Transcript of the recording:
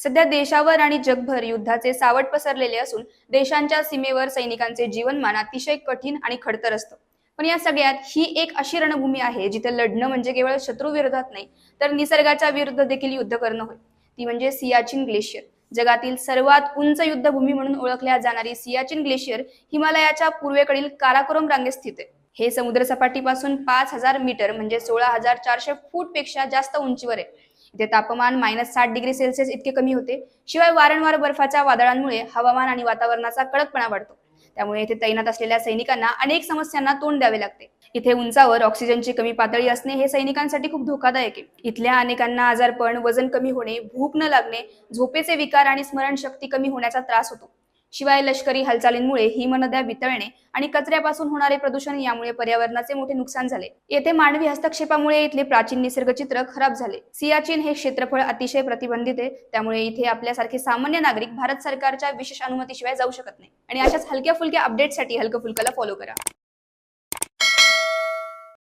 सध्या देशावर आणि जगभर युद्धाचे सावट पसरलेले असून देशांच्या सीमेवर सैनिकांचे जीवनमान अतिशय कठीण आणि खडतर असतं. पण या सगळ्यात ही एक अशी रणभूमी आहे जिथे लढणं म्हणजे केवळ शत्रू विरोधात नाही तर निसर्गाच्या विरुद्ध देखील युद्ध करणं होय. ती म्हणजे सियाचिन ग्लेशियर. जगातील सर्वात उंच युद्धभूमी म्हणून ओळखल्या जाणारी सियाचिन ग्लेशियर हिमालयाच्या पूर्वेकडील काराकोरम रांगेत स्थित आहे. हे समुद्रसपाटीपासून पाच हजार मीटर म्हणजे सोळा हजार चारशे फूटपेक्षा जास्त उंचीवर आहे. इथे तापमान मायनस साठ डिग्री सेल्सिअस इतके कमी होते शिवाय वारंवार बर्फाच्या वादळांमुळे हवामान आणि वातावरणाचा कडकपणा वाढतो. त्यामुळे इथे तैनात असलेल्या सैनिकांना अनेक समस्यांना तोंड द्यावे लागते. इथे उंचावर ऑक्सिजनची कमी पातळी असणे हे सैनिकांसाठी खूप धोकादायक आहे. इथल्या अनेकांना आजारपण वजन कमी होणे भूक न लागणे झोपेचे विकार आणि स्मरणशक्ती कमी होण्याचा त्रास होतो. शिवाय लष्करी हालचालींमुळे हिमनद्या वितळणे आणि कचऱ्यापासून होणारे प्रदूषण यामुळे पर्यावरणाचे मोठे नुकसान झाले. येथे मानवी हस्तक्षेपामुळे इथले प्राचीन निसर्गचित्र खराब झाले. सियाचीन हे क्षेत्रफळ अतिशय प्रतिबंधित आहे. त्यामुळे इथे आपल्यासारखे सामान्य नागरिक भारत सरकारच्या विशेष अनुमतीशिवाय जाऊ शकत नाही. आणि अशाच हलक्या फुलक्या अपडेटसाठी हलकं फुलकाला फॉलो करा.